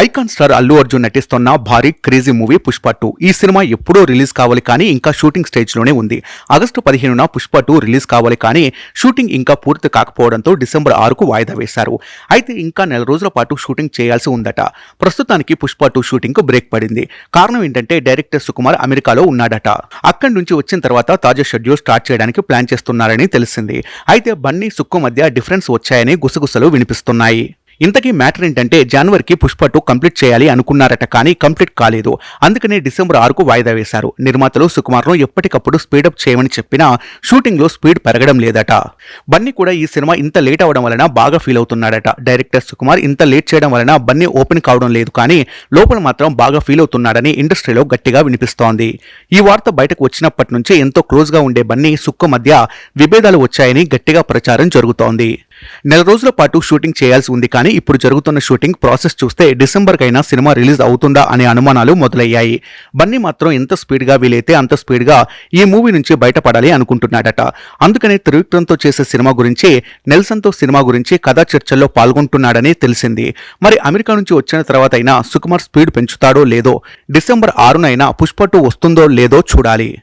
Icon star Allu Arjun నటిస్తున్న భారీ crazy movie Pushpa two. ఈ సినిమా ఎప్పుడో రిలీజ్ కావాలి కానీ ఇంకా షూటింగ్ స్టేజ్లోనే ఉంది. ఆగస్టు పదిహేనున పుష్ప టూ రిలీజ్ కావాలి కానీ షూటింగ్ ఇంకా పూర్తి కాకపోవడంతో డిసెంబర్ ఆరుకు వాయిదా వేశారు. అయితే ఇంకా నెల రోజుల పాటు షూటింగ్ చేయాల్సి ఉందట. ప్రస్తుతానికి పుష్ప టూ షూటింగ్కు బ్రేక్ పడింది. కారణం ఏంటంటే డైరెక్టర్ సుకుమార్ అమెరికాలో ఉన్నాడట. అక్కడి నుంచి వచ్చిన తర్వాత తాజా షెడ్యూల్ స్టార్ట్ చేయడానికి ప్లాన్ చేస్తున్నారని తెలిసింది. అయితే బన్నీ సుక్కు మధ్య డిఫరెన్స్ వచ్చాయని గుసగుసలు వినిపిస్తున్నాయి. ఇంతకీ మ్యాటర్ ఏంటంటే జనవరికి పుష్ప టూ కంప్లీట్ చేయాలి అనుకున్నారట కానీ కంప్లీట్ కాలేదు. అందుకనే డిసెంబర్ ఆరుకు వాయిదా వేశారు. నిర్మాతలు సుకుమార్ను ఎప్పటికప్పుడు స్పీడప్ చేయమని చెప్పినా షూటింగ్లో స్పీడ్ పెరగడం లేదట. బన్నీ కూడా ఈ సినిమా ఇంత లేట్ అవడం వలన బాగా ఫీల్ అవుతున్నాడట. డైరెక్టర్ సుకుమార్ ఇంత లేట్ చేయడం వలన బన్నీ ఓపెన్ కావడం లేదు కానీ లోపల మాత్రం బాగా ఫీల్ అవుతున్నాడని ఇండస్ట్రీలో గట్టిగా వినిపిస్తోంది. ఈ వార్త బయటకు వచ్చినప్పటి నుంచి ఎంతో క్లోజ్గా ఉండే బన్నీ సుక్కు మధ్య విభేదాలు వచ్చాయని గట్టిగా ప్రచారం జరుగుతోంది. నెల రోజుల పాటు షూటింగ్ చేయాల్సి ఉంది కానీ ఇప్పుడు జరుగుతున్న షూటింగ్ ప్రాసెస్ చూస్తే డిసెంబర్కైనా సినిమా రిలీజ్ అవుతుందా అనే అనుమానాలు మొదలయ్యాయి. బన్నీ మాత్రం ఎంత స్పీడ్గా వీలైతే అంత స్పీడ్గా ఈ మూవీ నుంచి బయటపడాలి అనుకుంటున్నాడట. అందుకనే త్రివిక్రమ్తో చేసే సినిమా గురించి నెల్సన్తో సినిమా గురించి కథా చర్చల్లో పాల్గొంటున్నాడని తెలిసింది. మరి అమెరికా నుంచి వచ్చిన తర్వాత అయినా సుకుమార్ స్పీడ్ పెంచుతాడో లేదో డిసెంబర్ ఆరునైనా పుష్ప టూ వస్తుందో లేదో చూడాలి.